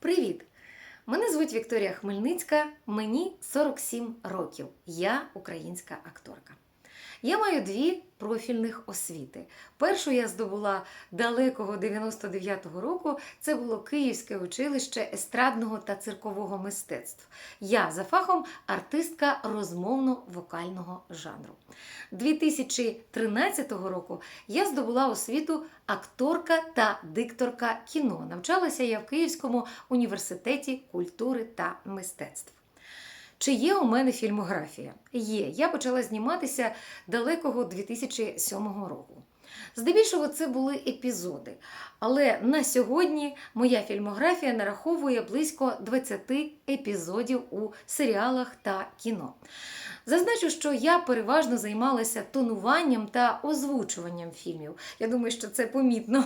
Привіт! Мене звуть Вікторія Хмельницька, мені 47 років. Я українська акторка. Я маю дві профільних освіти. Першу я здобула далекого 99-го року. Це було Київське училище естрадного та циркового мистецтв. Я за фахом артистка розмовно-вокального жанру. 2013 року я здобула освіту акторка та дикторка кіно. Навчалася я в Київському університеті культури та мистецтв. Чи є у мене фільмографія? Є. Я почала зніматися далекого 2007 року. Здебільшого це були епізоди. Але на сьогодні моя фільмографія нараховує близько 20 епізодів у серіалах та кіно. Зазначу, що я переважно займалася тонуванням та озвучуванням фільмів. Я думаю, що це помітно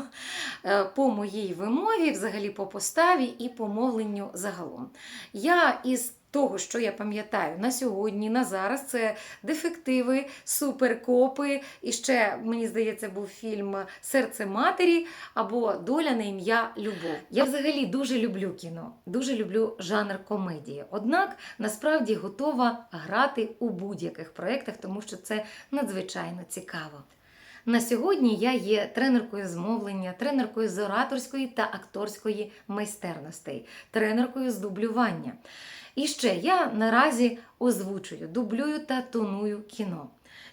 е, по моїй вимові, взагалі по поставі і по мовленню загалом. Я із того, що я пам'ятаю на сьогодні, на зараз, це дефективи, суперкопи. І ще, мені здається, був фільм Серце матері або Доля на ім'я Любов. Я взагалі дуже люблю кіно, дуже люблю жанр комедії. Однак насправді готова грати у будь-яких проєктах, тому що це надзвичайно цікаво. На сьогодні я є тренеркою з мовлення, тренеркою з ораторської та акторської майстерностей, тренеркою з дублювання. І ще я наразі озвучую, дублюю та тоную кіно.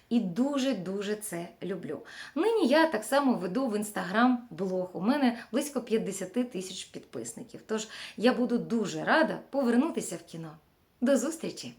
І дуже-дуже це люблю. Нині я так само веду в інстаграм блог. У мене близько 50 тисяч підписників. Тож я буду дуже рада повернутися в кіно. До зустрічі!